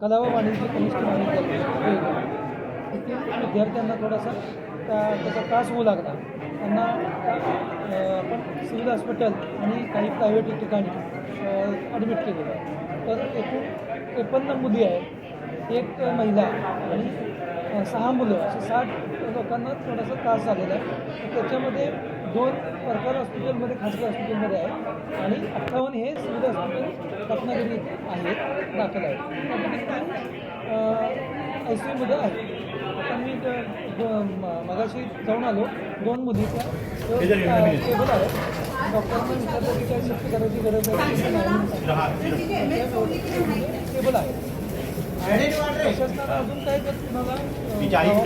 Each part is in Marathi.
कला व वाणिज्य कनिष्ठ महाविद्यालय विद्यार्थ्यांना थोडासा त्या त्याचा त्रास होऊ लागला. त्यांना आपण सिव्हिल हॉस्पिटल आणि काही प्रायव्हेट ठिकाणी ॲडमिट केलेलं आहे. तर एकूण त्रेपन्न मुली आहेत. एक महिला आणि सहा मुलं असे साठ लोकांना थोडासा त्रास झालेला आहे. त्याच्यामध्ये दोन सरकार हॉस्पिटलमध्ये खाजगी हॉस्पिटलमध्ये आहे आणि अठ्ठावन्न हे सिव्हिल हॉस्पिटल रत्नागिरी आहेत. दाखल तीन आय सी यूमध्ये आहेत आता मी मगाशी जाऊन आलो. दोन मुली त्या टेबल आहेत डॉक्टरांना विचारलं की काय शिफ्ट करायची गरज आहे. टेबल आहे. प्रशासनानं अजून काय जर तुम्हाला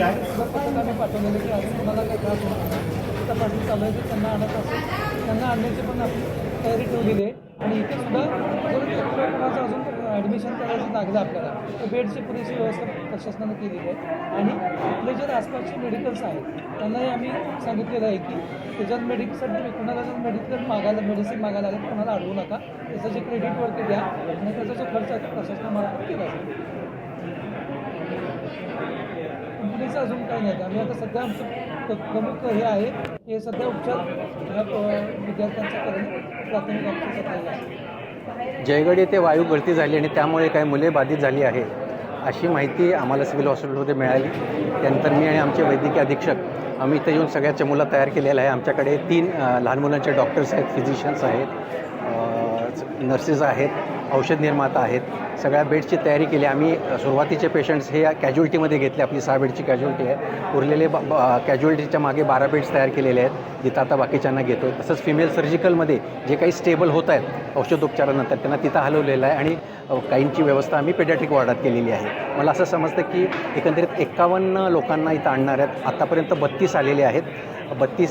आहे? पथकाने पाठवलेलं की अजून तुम्हाला काही त्रास होणार. तपासणी चालू आहे त्यांना आणत असेल. त्यांना आणण्याची पण आपण तयारी ठेवलेली आहे. आणि इथे सुद्धा जर कोणाचं अजून ॲडमिशन करायचं लागलं आपल्याला. तर बेडची पुरेशी व्यवस्था प्रशासनानं केलेली आहे. आणि आपले जे आसपासचे मेडिकल्स आहेत त्यांनाही आम्ही सांगितलेलं आहे की त्याच्यात मेडिकल कोणाला जर मेडिकल मागायला मेडिसिन मागायला आले तर कोणाला अडवू नका. त्याचं जे क्रेडिटवरती द्या आणि त्याचा जो खर्च आहे तो प्रशासनामार्फत केला जाईल. कंपनीचं अजून काही नाही. आम्ही आता सध्या आमचं प्रमुख हे आहे. हे सध्या उपचार ह्या विद्यार्थ्यांचा करणे प्राथमिक आमचं सध्या आहे. जयगड येथे वायू गळती झाली आणि त्यामुळे काही मुले बाधित झाली आहे अशी माहिती आम्हाला सिव्हिल हॉस्पिटलमध्ये मिळाली. त्यानंतर मी आणि आमचे वैद्यकीय अधीक्षक आम्ही इथे येऊन सगळ्या चमूला तयार केलेल्या आहे आमच्याकडे तीन लहान मुलांचे डॉक्टर्स आहेत फिजिशियन्स आहेत नर्सेस आहेत. औषध निर्माता आहेत. सगळ्या बेडची तयारी केली. आम्ही सुरुवातीचे पेशंट्स हे कॅज्युअल्टीमध्ये घेतले. आपली सहा बेडची कॅज्युअल्टी आहे. उरलेले कॅज्युअल्टीच्या मागे बारा बेड्स तयार केलेले आहेत जिथं आता बाकीच्यांना घेतो आहे तसंच फिमेल सर्जिकलमध्ये जे काही स्टेबल होत आहेत औषधोपचारानंतर त्यांना तिथं हलवलेलं आहे आणि काहींची व्यवस्था आम्ही पेडॅट्रिक वॉर्डात केलेली आहे. मला असं समजतं की एकंदरीत एकावन्न लोकांना इथं आणणार आहेत. आत्तापर्यंत बत्तीस आलेले आहेत. बत्तीस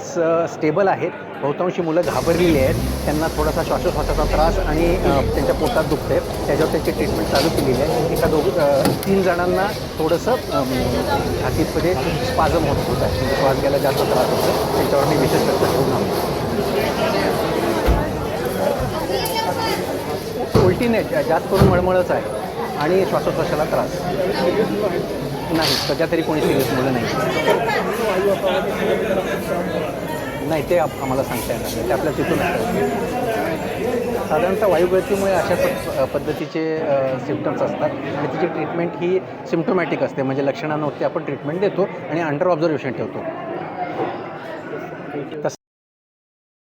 स्टेबल आहेत. बहुतांशी मुलं घाबरलेली आहेत. त्यांना थोडासा श्वासोश्वासाचा त्रास आणि त्यांच्या पोटात दुखते त्याच्यावर त्यांची ट्रीटमेंट चालू केलेली आहे. एका दोघ तीन जणांना थोडंसं अम, छातीमध्ये स्पाझम होत आहे म्हणजे श्वास घ्यायला जास्त त्रास होतो. त्याच्यावर मी विशेष लक्ष ठेवून आहोत उलटीने नाही जास्त करून मळमळच आहे आणि श्वासोश्वासाला त्रास. नाही सध्या तरी कोणी सिरियस मुलं नाही. नाही ते आम्हाला सांगता येणार नाही. ते आपल्या तिथून साधारणतः वायुगळतीमुळे अशा पद्धतीचे सिम्टम्स असतात. आणि तिची ट्रीटमेंट ही सिम्टोमॅटिक असते. म्हणजे लक्षणांवरती आपण ट्रीटमेंट देतो आणि अंडर ऑब्झर्वेशन ठेवतो.